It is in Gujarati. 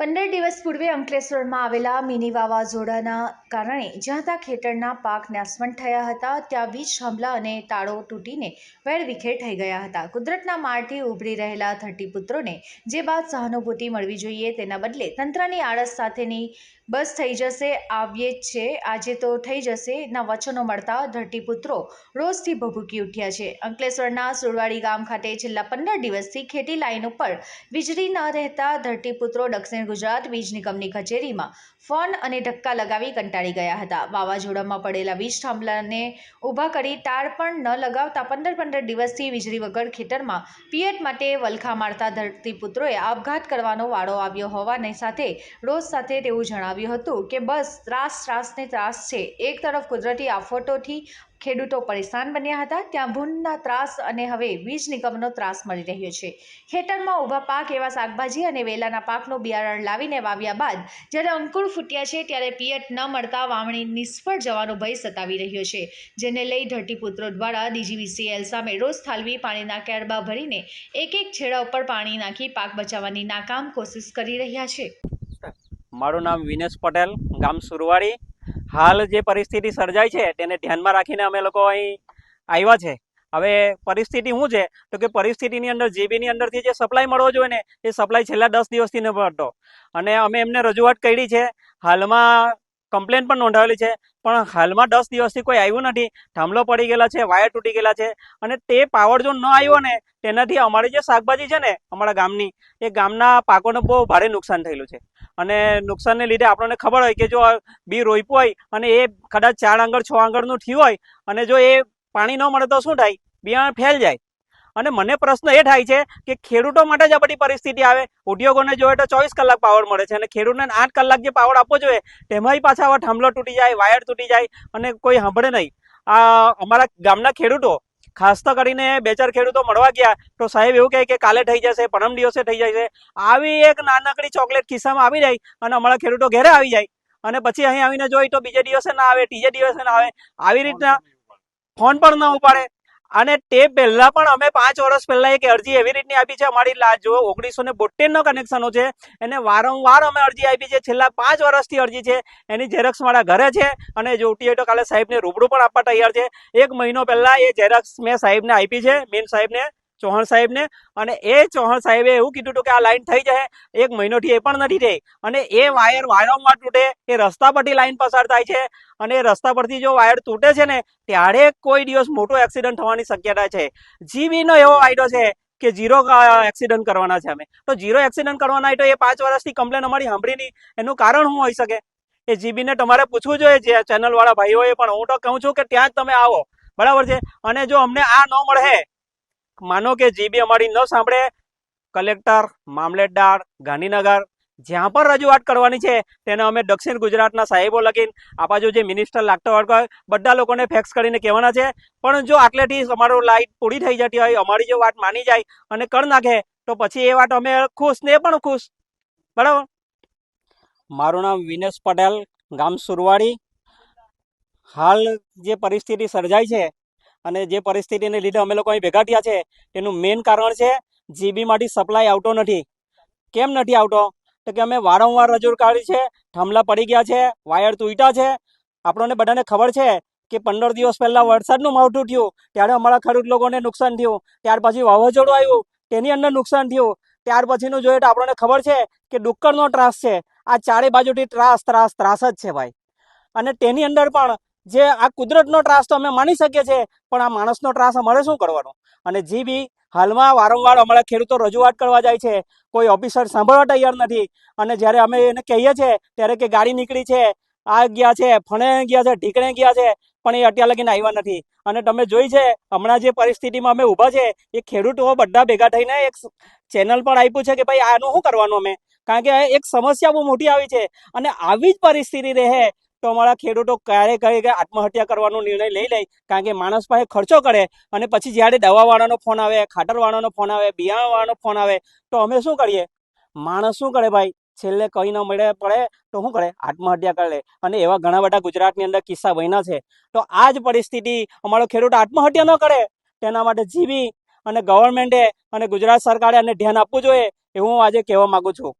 પંદર દિવસ પૂર્વે અંકલેશ્વરમાં આવેલા મિની વાવાઝોડાના કારણે જ્યાં ત્યાં ખેતરના પાક નાશવંત થયા હતા. ત્યાં વીજ થાંભલા અને તાળો તૂટીને વેરવિખેર થઈ ગયા હતા. કુદરતના મારથી ઉભરી રહેલા ધરતીપુત્રોને જે બાદ સહાનુભૂતિ મળવી જોઈએ તેના બદલે તંત્રની આળસ સાથેની બસ થઈ જશે, આવીએ જ છે. આજે તો થઈ જશે. ના વચનો મળતા ધરતીપુત્રો રોજથી ભભૂકી ઉઠ્યા છે. અંકલેશ્વરના સુરવાડી ગામ ખાતે છેલ્લા પંદર દિવસથી ખેતી લાઇન ઉપર વીજળી ન રહેતા ધરતીપુત્રો દક્ષિણ ગુજરાત વીજ નિગમની કચેરીમાં ફોન અને ધક્કા લગાવી કંટાળી ગયા હતા. વાવાઝોડામાં પડેલા વીજ થાંભલાને ઊભા કરી તાર પણ ન લગાવતા પંદર પંદર દિવસથી વીજળી વગર ખેતરમાં પિયત માટે વલખા મારતા ધરતીપુત્રોએ આપઘાત કરવાનો વાળો આવ્યો હોવાની સાથે રોજ સાથે તેવું જણાવ્યું હતું કે બસ ત્રાસ ત્રાસને ત્રાસ છે. એક તરફ કુદરતી આફતોથી ખેડૂતો પરેશાન બન્યા હતા. ત્યાં ભૂંડના ત્રાસ અને હવે વીજ નિગમનો ત્રાસ મળી રહ્યો છે. ખેતરમાં ઊભા પાક એવા શાકભાજી અને વેલાના પાકનું બિયારણ લાવીને વાવ્યા બાદ જ્યારે અંકુર ફૂટ્યા છે ત્યારે પિયત ન મળતા વાવણી નિષ્ફળ જવાનો ભય સતાવી રહ્યો છે. જેને લઈ ધરતીપુત્રો દ્વારા ડીજીવીસીએલ સામે રોજ થાલવી પાણીના કેરબા ભરીને એક એક છેડા ઉપર પાણી નાખી પાક બચાવવાની નાકામ કોશિશ કરી રહ્યા છે. મારું નામ વિનેશ પટેલ, ગામ સુરવાડી. હાલ જે પરિસ્થિતિ સર્જાઈ છે, તેને ધ્યાનમાં રાખીને અમે લોકો અહીં આવ્યા છે. હવે પરિસ્થિતિ શું છે? તો કે પરિસ્થિતિની અંદર, જીબીની અંદરથી જે સપ્લાય મળવો જોઈએ ને, એ સપ્લાય છેલ્લા દસ દિવસથી ન મળતો અને અમે એમને રજૂઆત કરી છે. હાલમાં કમ્પ્લેન પણ નોંધાવેલી છે. પણ હાલમાં દસ દિવસથી કોઈ આવ્યું નથી. થાંભલો પડી ગયેલા છે, વાયર તૂટી ગયેલા છે અને તે પાવર જો ન આવ્યો ને, તેનાથી અમારી જે શાકભાજી છે ને, અમારા ગામની, એ ગામના પાકોને બહુ ભારે નુકસાન થયેલું છે. અને નુકસાનને લીધે આપણને ખબર હોય કે જો બી રોપ્યું હોય અને એ કદાચ ચાર આંગળ, છ આંગળનું થયું હોય અને જો એ પાણી ન મળે તો શું થાય? બિયારણ ફેલ જાય. અને મને પ્રશ્ન એ થાય છે કે ખેડૂતો માટે જ આ બધી પરિસ્થિતિ આવે. ઉદ્યોગોને જોઈએ તો ચોવીસ કલાક પાવર મળે છે અને ખેડૂતને આઠ કલાક જે પાવર આપવો જોઈએ તેમાંય પાછા આવા થાંભલો તૂટી જાય વાયર તૂટી જાય અને કોઈ સાંભળે નહીં. આ અમારા ગામના ખેડૂતો ખાસ તો કરીને બે ચાર ખેડૂતો મળવા ગયા તો સાહેબ એવું કહે કે કાલે થઈ જશે પરમ દિવસે થઈ જશે. આવી એક નાનકડી ચોકલેટ ખિસ્સામાં આવી જાય અને અમારા ખેડૂતો ઘરે આવી જાય. અને પછી અહીં આવીને જોઈ તો બીજે દિવસે ના આવે ત્રીજે દિવસે ના આવે. આવી રીતના ફોન પણ ના ઉપાડે. અને તે પહેલા પણ અમે પાંચ વર્ષ પહેલા એક અરજી એવી રીતની આપી છે, અમારી લાજ જો ઓગણીસો ને બોતેર નો કનેક્શનો છે, એને વારંવાર અમે અરજી આપી છે. છેલ્લા પાંચ વર્ષથી અરજી છે. એની ઝેરોક્ષ મારા ઘરે છે અને જો ઉઠી હોય તો કાલે સાહેબને રૂબરૂ પણ આપવા તૈયાર છે. એક મહિનો પહેલા એ ઝેરોક્ષ મેં સાહેબને આપી છે મેન સાહેબને. ચૌહાણ સાહેબને અને એ ચૌહાણ સાહેબે એવું કીધું હતું કે આ લાઈન થઈ જાય એક મહિનોથી એ પણ નથી થઈ. અને એ વાયર વારંવાર તૂટે, એ રસ્તા પરથી લાઈન પસાર થાય છે અને રસ્તા પરથી જો વાયર તૂટે છે ને, ત્યારે કોઈ દિવસ મોટો એક્સિડન્ટ થવાની શક્યતા છે. જીબીનો એવો વાયદો છે કે ઝીરો એક્સિડન્ટ કરવાના છે અમે. તો ઝીરો એક્સિડન્ટ કરવાના હોય તો એ પાંચ વર્ષથી કમ્પ્લેન અમારી સાંભળી નહીં. એનું કારણ શું હોઈ શકે? એ જીબીને તમારે પૂછવું જોઈએ, જે ચેનલવાળા ભાઈઓએ પણ હું તો કહું છું કે ત્યાં જ તમે આવો. બરાબર છે? અને જો અમને આ ન મળે માનો કે જીબી અમારી ન સાંભળે, કલેક્ટર મામલેદાર ગાંધીનગર, જ્યાં પણ રજૂઆત કરવાની છે, તેને અમે દક્ષિણ ગુજરાતના સાહેબો લખીને આ બાજુ જે મિનિસ્ટર લાગતો હોય બધા લોકોને ફેક્સ કરીને કહેવાના છે. પણ જો આટલેથી અમારું લાઈટ પૂરી થઈ જતી હોય, અમારી જો વાત માની જાય અને કર નાખે, તો પછી એ વાત અમે ખુશ ને પણ ખુશ. બરાબર? મારું નામ વિનેશ પટેલ, ગામ સુરવાડી. હાલ જે પરિસ્થિતિ સર્જાઈ છે અને જે પરિસ્થિતિને લીધે અમે લોકો અહીં ભેગા થયા છે, તેનું મેઇન કારણ છે જીબીમાંથી સપ્લાય આવતો નથી. કેમ નથી આવતો? તો કે અમે વારંવાર રજૂ કરી છે, થાંભલા પડી ગયા છે વાયર તૂટ્યા છે. આપણને બધાને ખબર છે કે પંદર દિવસ પહેલાં વરસાદનું માવઠું થયું, ત્યારે અમારા ખેડૂત લોકોને નુકસાન થયું, ત્યાર પછી વાવાઝોડું આવ્યું, તેની અંદર નુકસાન થયું. ત્યાર પછીનું જોઈએ તો આપણને ખબર છે કે ડુક્કરનો ત્રાસ છે. આ ચારે બાજુથી ત્રાસ ત્રાસ ત્રાસ જ છે ભાઈ. અને તેની અંદર પણ જે આ કુદરતનો ત્રાસ તો અમે માની શકીએ છીએ, પણ આ માણસનો ત્રાસ અમારે શું કરવાનો? અને જે બી, હાલમાં વારંવાર અમારા ખેડૂતો રજૂઆત કરવા જાય છે, કોઈ ઓફિસર સાંભળવા તૈયાર નથી, અને જ્યારે અમે એને કહીએ છીએ, ત્યારે કે ગાડી નીકળી છે, આ ગયા છે, ફણે ગયા છે, ઢીકણે ગયા છે, પણ એ અત્યાર લગીને આવ્યા નથી. અને તમે જોઈ છે, હમણાં જે પરિસ્થિતિમાં અમે ઊભા છે, એ ખેડૂતો બધા ભેગા થઈને એક ચેનલ પણ આપ્યું છે કે ભાઈ આનું શું કરવાનું અમે? કારણ કે એક સમસ્યા બહુ મોટી આવી છે, અને આવી જ પરિસ્થિતિ રહે તો અમારા ખેડૂતો ક્યારે કહે કે આત્મહત્યા કરવાનો નિર્ણય લઈ લે, કારણ કે માણસ પાસે ખર્ચો કરે અને પછી જ્યારે દવાવાળાનો ફોન આવે ખાતરવાળાનો ફોન આવે, બિયાણવાળાનો ફોન આવે, તો અમે શું કરીએ? માણસ શું કરે ભાઈ? છેલ્લે કંઈ ન મળે, પડે, તો શું કરે? આત્મહત્યા કરે અને એવા ઘણા બધા ગુજરાતની અંદર કિસ્સા બન્યા છે. તો આ જ પરિસ્થિતિ અમારો ખેડૂત આત્મહત્યા ન કરે. તેના માટે જીવી અને ગવર્મેન્ટે અને ગુજરાત સરકારે આને ધ્યાન આપવું જોઈએ, એવું હું આજે કહેવા માગું છું.